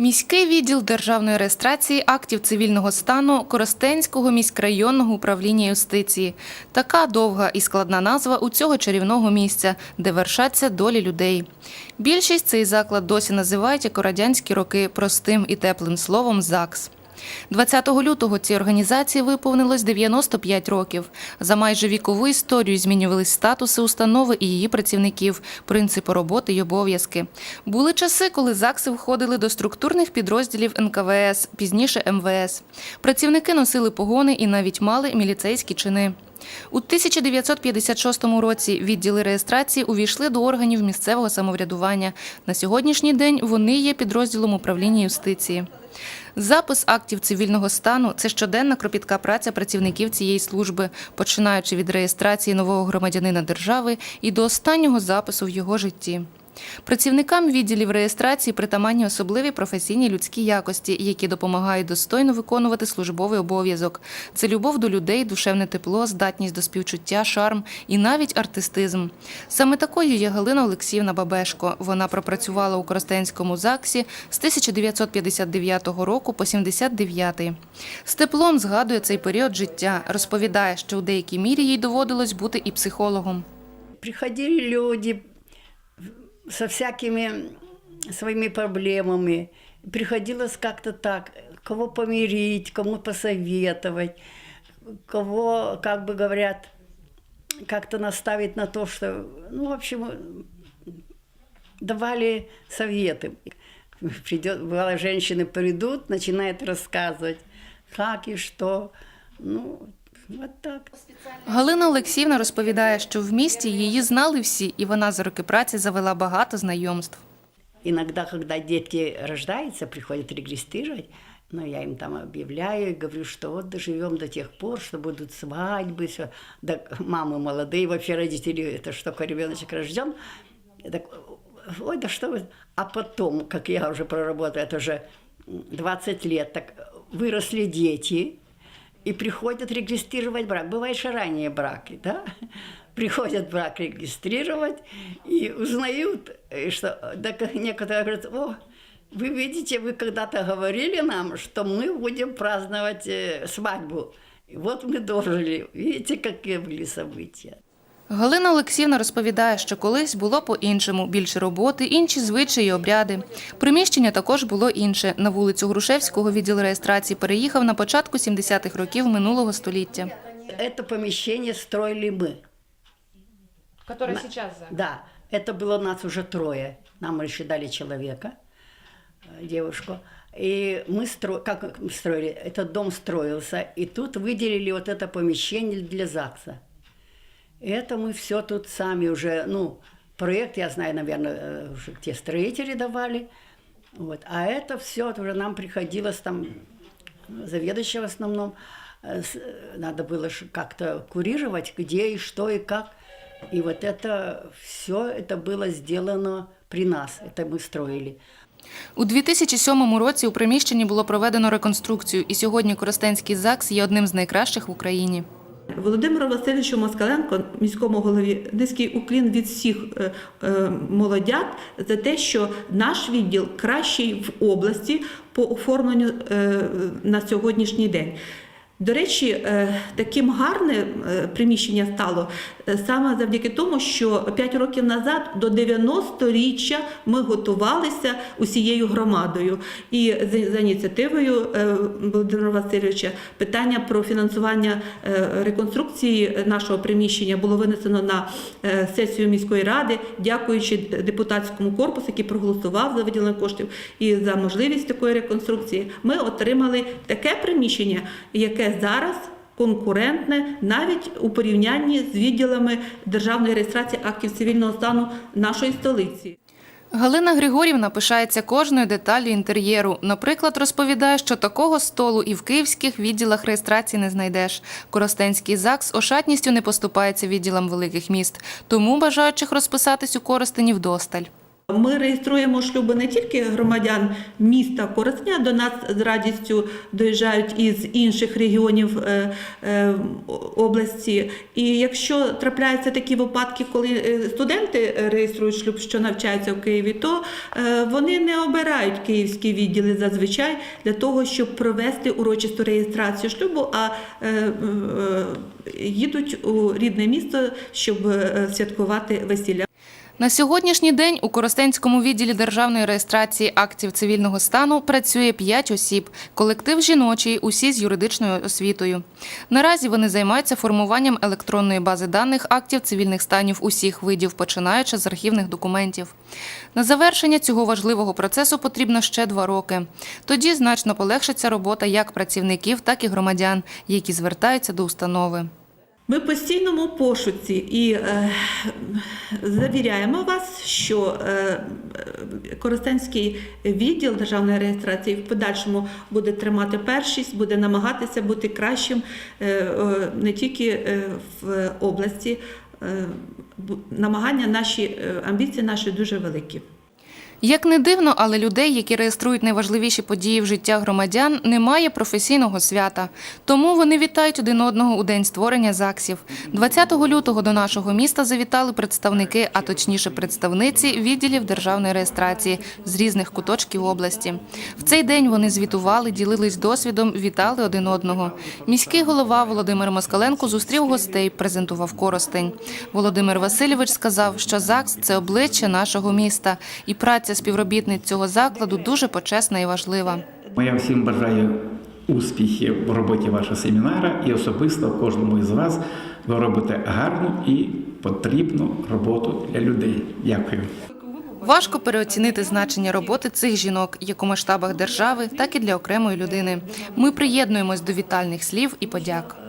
Міський відділ державної реєстрації актів цивільного стану Коростенського міськрайонного управління юстиції. Така довга і складна назва у цього чарівного місця, де вершаться долі людей. Більшість цей заклад досі називають як у радянські роки простим і теплим словом ЗАГС. 20 лютого цій організації виповнилось 95 років. За майже вікову історію змінювались статуси установи і її працівників, принципи роботи й обов'язки. Були часи, коли ЗАГСи входили до структурних підрозділів НКВС, пізніше МВС. Працівники носили погони і навіть мали міліцейські чини. У 1956 році відділи реєстрації увійшли до органів місцевого самоврядування. На сьогоднішній день вони є підрозділом управління юстиції. Запис актів цивільного стану це щоденна кропітка праця працівників цієї служби, починаючи від реєстрації нового громадянина держави і до останнього запису в його житті. Працівникам відділів реєстрації притаманні особливі професійні людські якості, які допомагають достойно виконувати службовий обов'язок. Це любов до людей, душевне тепло, здатність до співчуття, шарм і навіть артистизм. Саме такою є Галина Олексіївна Бабешко. Вона пропрацювала у Коростенському ЗАГСі з 1959 року по 79. З теплом згадує цей період життя. Розповідає, що у деякій мірі їй доводилось бути і психологом. Приходили люди со всякими своими проблемами. Приходилось как-то так, кого помирить, кому посоветовать, кого, как бы говорят, как-то наставить на то, что, ну, в общем, давали советы. Придет, бывало, женщины придут, начинают рассказывать, как и что. Ну, вот так. Галина Олексіївна розповідає, що в місті її знали всі, і вона за роки праці завела багато знайомств. Иногда, когда дети рождаются, приходят регистрировать, но я им там объявляю и говорю, что вот доживем до тех пор, что будут свадьбы, все. Да, мамы молодые, вообще родители, это что такой ребеночек рожден. Так, ой, да что вы. А потом, как я уже проработала, это уже 20 лет, так выросли дети, и приходят регистрировать брак. Бывает же ранние браки, да? Приходят брак регистрировать и узнают, и что так некоторые говорят, о, вы видите, вы когда-то говорили нам, что мы будем праздновать э, свадьбу. И вот мы дожили. Видите, какие были события. Галина Олексіївна розповідає, що колись було по-іншому більше роботи, інші звичаї, і обряди. Приміщення також було інше. На вулицю Грушевського відділ реєстрації переїхав на початку 70-х років минулого століття. Это помещение строили мы. Которое На- Да, это было нас уже трое. Нам еще дали человека, э, девушку. И мы стро... как мы строили, этот дом строился, и тут выделили вот это помещение для ЗАГСа. И это мы все тут сами уже, ну, проект, я знаю, наверное, э, уже те строители давали. Вот. А это все уже нам приходилось там, заведующий в основном, э, с- э, надо было ж как-то курировать, где и что и как. И вот это все это было сделано при нас, это мы строили. У 2007 році у приміщенні було проведено реконструкцію, і сьогодні Коростенський ЗАГС є одним з найкращих в Україні. Володимиру Васильовичу Москаленко, міському голові, низький уклін від всіх е, е, молодят за те, що наш відділ кращий в області по оформленню е, на сьогоднішній день. До речі, е, таким гарним е, приміщення стало е, саме завдяки тому, що 5 років назад до 90-річчя ми готувалися усією громадою. І за- ініціативою Володимира Васильовича питання про фінансування реконструкції нашого приміщення було винесено на сесію міської ради, дякуючи депутатському корпусу, який проголосував за виділення коштів і за можливість такої реконструкції. Ми отримали таке приміщення, яке зараз. Конкурентне навіть у порівнянні з відділами державної реєстрації актів цивільного стану нашої столиці. Галина Григорівна пишається кожною деталлю інтер'єру. Наприклад, розповідає, що такого столу і в київських відділах реєстрації не знайдеш. Коростенський ЗАГС ошатністю не поступається відділам великих міст, тому бажаючих розписатись у Коростені вдосталь. Ми реєструємо шлюби не тільки громадян міста Коростня, до нас з радістю доїжджають із інших регіонів е, е, області. І якщо трапляються такі випадки, коли е, студенти реєструють шлюб, що навчаються в Києві, то вони не обирають київські відділи зазвичай для того, щоб провести урочисту реєстрацію шлюбу, а їдуть у рідне місто, щоб святкувати весілля. На сьогоднішній день у Коростенському відділі державної реєстрації актів цивільного стану працює 5 осіб, колектив жіночий, усі з юридичною освітою. Наразі вони займаються формуванням електронної бази даних актів цивільних станів усіх видів, починаючи з архівних документів. На завершення цього важливого процесу потрібно ще два роки. Тоді значно полегшиться робота як працівників, так і громадян, які звертаються до установи. Ми в постійному пошуці і е, завіряємо вас, що е, Коростенський відділ державної реєстрації в подальшому буде тримати першість, буде намагатися бути кращим е, е, не тільки е, в області. Е, намагання наші, е, амбіції наші дуже великі. Як не дивно, але людей, які реєструють найважливіші події в життя громадян, немає професійного свята. Тому вони вітають один одного у день створення ЗАГСів. 20 лютого до нашого міста завітали представники, а точніше представниці відділів державної реєстрації з різних куточків області. В цей день вони звітували, ділились досвідом, вітали один одного. Міський голова Володимир Москаленко зустрів гостей, презентував Коростень. Володимир Васильович сказав, що ЗАГС – це обличчя нашого міста, і праця співробітниць цього закладу дуже почесна і важлива. Я всім бажаю успіхів в роботі вашого семінара і особисто кожному із вас ви робите гарну і потрібну роботу для людей. Дякую. Важко переоцінити значення роботи цих жінок як у масштабах держави, так і для окремої людини. Ми приєднуємось до вітальних слів і подяк.